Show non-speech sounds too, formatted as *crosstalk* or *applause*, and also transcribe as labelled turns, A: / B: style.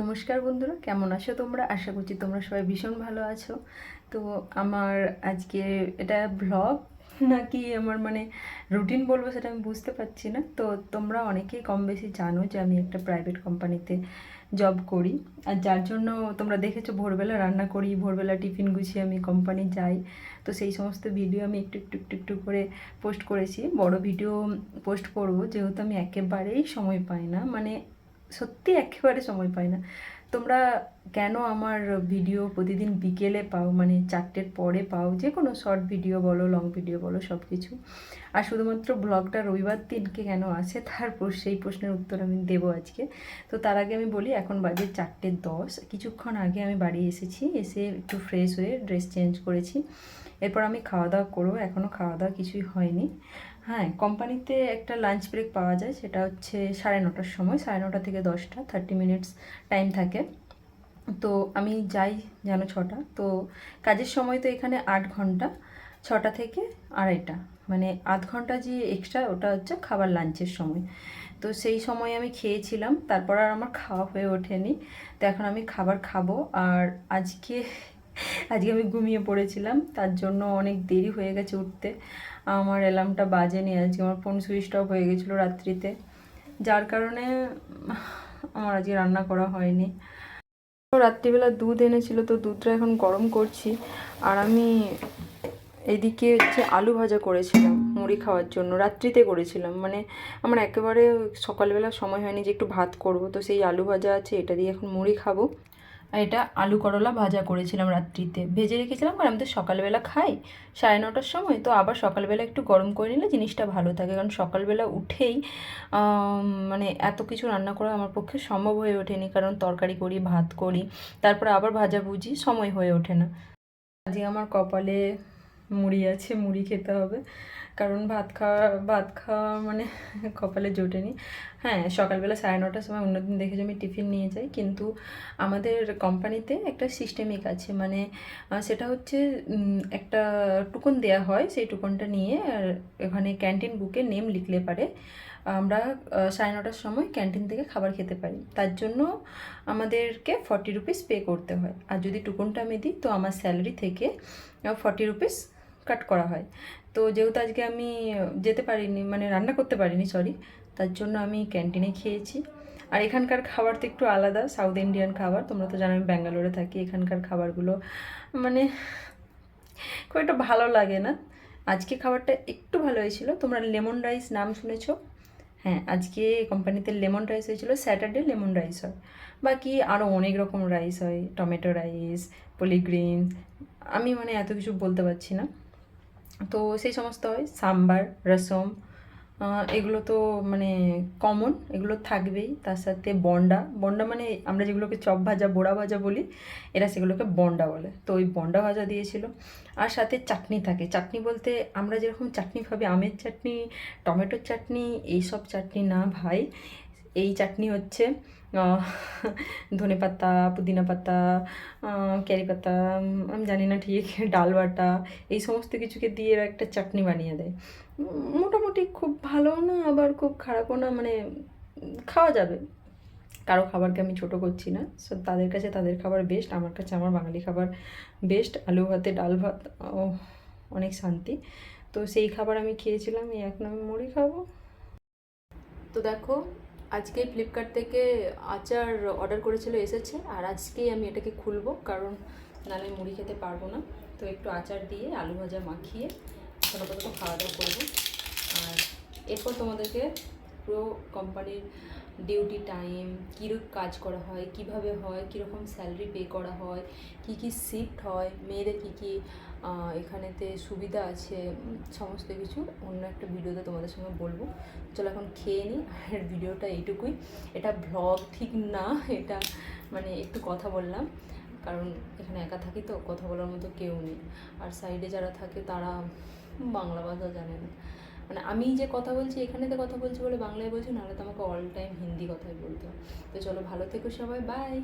A: নমস্কার বন্ধুরা, কেমন আছো তোমরা? আশা করছি তোমরা সবাই ভীষণ ভালো আছো। তো আমার আজকে এটা ব্লগ নাকি আমার মানে রুটিন বলব সেটা আমি বুঝতে পারছি না। তো তোমরা অনেকেই কম বেশি জানো যে আমি একটা প্রাইভেট কোম্পানিতে জব করি। আর যার জন্য তোমরা দেখেছ ভোরবেলা রান্না করি, ভোরবেলা টিফিন গুছিয়ে আমি কোম্পানি যাই। তো সেই সমস্ত ভিডিও আমি একটু একটু একটু একটু করে পোস্ট করেছি। বড় ভিডিও পোস্ট করব, যেহেতু আমি একেবারেই সময় পাই না। মানে সত্যি একেবারে সময় পাই না। তোমরা কেন আমার ভিডিও প্রতিদিন বিকেলে পাও? মানে চারটের পরে পাও? যে কোনো শর্ট ভিডিও বলো লং ভিডিও বলো সব কিছু আর শুধুমাত্র ব্লগটা রবিবার দিনকে কেন আসে তারপর সেই প্রশ্নের উত্তর আমি দেবো আজকে। তো তার আগে আমি বলি, এখন বাজে চারটে দশ। কিছুক্ষণ আগে আমি বাড়ি এসেছি, এসে একটু ফ্রেশ হয়ে ড্রেস চেঞ্জ করেছি। এরপর আমি খাওয়া দাওয়া করব। এখনও খাওয়া দাওয়া কিছুই হয়নি। হ্যাঁ কোম্পানিতে একটা লাঞ্চ ব্রেক পাওয়া যায়, সেটা হচ্ছে সাড়ে নটার সময়। সাড়ে নটা থেকে দশটা থার্টি মিনিটস টাইম থাকে। তো আমি যাই যেন ছটা। তো কাজের সময় তো এখানে আট ঘণ্টা, ছটা থেকে আড়াইটা। মানে আধ ঘণ্টা যে এক্সট্রা ওটা হচ্ছে খাবার লাঞ্চের সময়। তো সেই সময় আমি খেয়েছিলাম, তারপর আর আমার খাওয়া হয়ে ওঠেনি। তো এখন আমি খাবার খাব আর আজকে আজকে আমি ঘুমিয়ে পড়েছিলাম, তার জন্য অনেক দেরি হয়ে গেছে উঠতে। আমার অ্যালার্মটা বাজেনি আজকে, আমার ফোন সুইচ অফ হয়ে গেছিল রাত্রিতে। যার কারণে আমার আজকে রান্না করা হয়নি। রাত্রিবেলা দুধ এনেছিল, তো দুধটা এখন গরম করছি। আর আমি এদিকে হচ্ছে আলু ভাজা করেছিলাম মুড়ি খাওয়ার জন্য, রাত্রিতে করেছিলাম। মানে আমার একেবারে সকালবেলা সময় হয়নি যে একটু ভাত করব, তো সেই আলু ভাজা আছে, এটা দিয়ে এখন মুড়ি খাব। আর এটা আলু করলা ভাজা করেছিলাম রাত্রিতে। ভেজে রেখেছিলাম, কারণ আমি তো সকালবেলা খাই, সাড়ে নটার সময়, তো আবার সকালবেলা একটু গরম করে নিলে জিনিসটা ভালো থাকে, কারণ সকালবেলা উঠেই মানে এত কিছু রান্না করা আমার পক্ষে সম্ভব হয়ে ওঠেনি, কারণ তরকারি করি, ভাত করি, তারপরে আবার ভাজা ভুজি, সময় হয়ে ওঠে না। আজকে আমার কপালে মুড়ি আছে, মুড়ি খেতে হবে। কারণ ভাত খাওয়া ভাত খাওয়া মানে *laughs* কপালে জোটেনি। হ্যাঁ সকালবেলা সাড়ে নটার সময় অন্যদিন দেখে আমি টিফিন নিয়ে যাই। কিন্তু আমাদের কোম্পানিতে একটা সিস্টেমিক আছে। মানে সেটা হচ্ছে একটা টুকন দেয়া হয়। সেই টুকনটা নিয়ে এখানে ক্যান্টিন বুকে নেম লিখলে পারে। আমরা সাড়ে নটার সময় ক্যান্টিন থেকে খাবার খেতে পারি। তার জন্য আমাদেরকে ফর্টি রুপিস পে করতে হয়। আর যদি টুকনটা আমি দিই, তো আমার স্যালারি থেকে ফর্টি রুপিস কাট করা হয়। তো যেহেতু আজকে আমি যেতে পারিনি মানে রান্না করতে পারিনি সরি তার জন্য আমি ক্যান্টিনে খেয়েছি। আর এখানকার খাবার তো একটু আলাদা সাউথ ইন্ডিয়ান খাবার, তোমরা তো জানো আমি ব্যাঙ্গালোরে থাকি, এখানকার খাবারগুলো মানে খুব একটা ভালো লাগে না। আজকে খাবারটা একটু ভালো হয়েছিল। তোমরা লেমন রাইস নাম শুনেছ? হ্যাঁ আজকে কোম্পানিতে লেমন রাইস হয়েছিল স্যাটারডে লেমন রাইস হয়। বাকি আরও অনেক রকম রাইস হয়, টমেটো রাইস পলিগ্রিন আমি মানে এত কিছু বলতে পারছি না। তো সেই সমস্ত হয়। সাম্বার রসম এগুলো তো মানে কমন এগুলো থাকবেই। তার সাথে বন্ডা বন্ডা মানে আমরা যেগুলোকে চপ ভাজা, বোড়া ভাজা বলি, এরা সেগুলোকে বন্ডা বলে। তো ওই বন্ডা ভাজা দিয়েছিল। আর সাথে চাটনি থাকে। চাটনি বলতে আমরা যেরকম চাটনি ভাবি আমের চাটনি, টমেটোর চাটনি, এইসব চাটনি না ভাই এই চাটনি হচ্ছে ধনে পাতা, পুদিনা পাতা ক্যারি পাতা আমি জানি না ঠিক, ডাল বাটা, এই সমস্ত কিছুকে দিয়ে এরা একটা চাটনি বানিয়ে দেয়। মোটামুটি খুব ভালো না, আবার খুব খারাপও না মানে খাওয়া যাবে। কারও খাবারকে আমি ছোট করছি না, সো তাদের কাছে তাদের খাবার বেস্ট আমার কাছে আমার বাঙালি খাবার বেস্ট আলু ভাতে, ডাল ভাত, ও, অনেক শান্তি। তো সেই খাবার আমি খেয়েছিলাম, এই এখন আমি মুড়ি খাব। তো দেখো আজকে ফ্লিপকার্ট থেকে আচার অর্ডার করেছিল এসেছে, আর আজকেই আমি এটাকে খুলবো, কারণ নালে মুড়ি খেতে পারব না। তো একটু আচার দিয়ে আলু ভাজা মাখিয়ে ছোটো খাওয়া দাওয়া করব। আর এরপর তোমাদেরকে পুরো কোম্পানির ডিউটি টাইম কীরকম কাজ করা হয়, কীভাবে হয়, কীরকম স্যালারি পে করা হয়, কি কি শিফট হয়, মেয়েদের কী কী এখানেতে সুবিধা আছে, সমস্ত কিছু অন্য একটা ভিডিওতে তোমাদের সঙ্গে বলব। চলো এখন খেয়ে নিই আর ভিডিওটা এইটুকুই। এটা ভ্লগ ঠিক না, এটা মানে একটু কথা বললাম, কারণ এখানে একা থাকি তো, কথা বলার মতো কেউ নেই। আর সাইডে যারা থাকে তারা বাংলা ভাষা জানে না। মানে আমি যে কথা বলছি, এখানেতে কথা বলছি বলে বাংলায় বলছি, নাহলে তো আমাকে অল টাইম হিন্দি কথাই বলতে হয় তো চলো ভালো থেকো সবাই বাই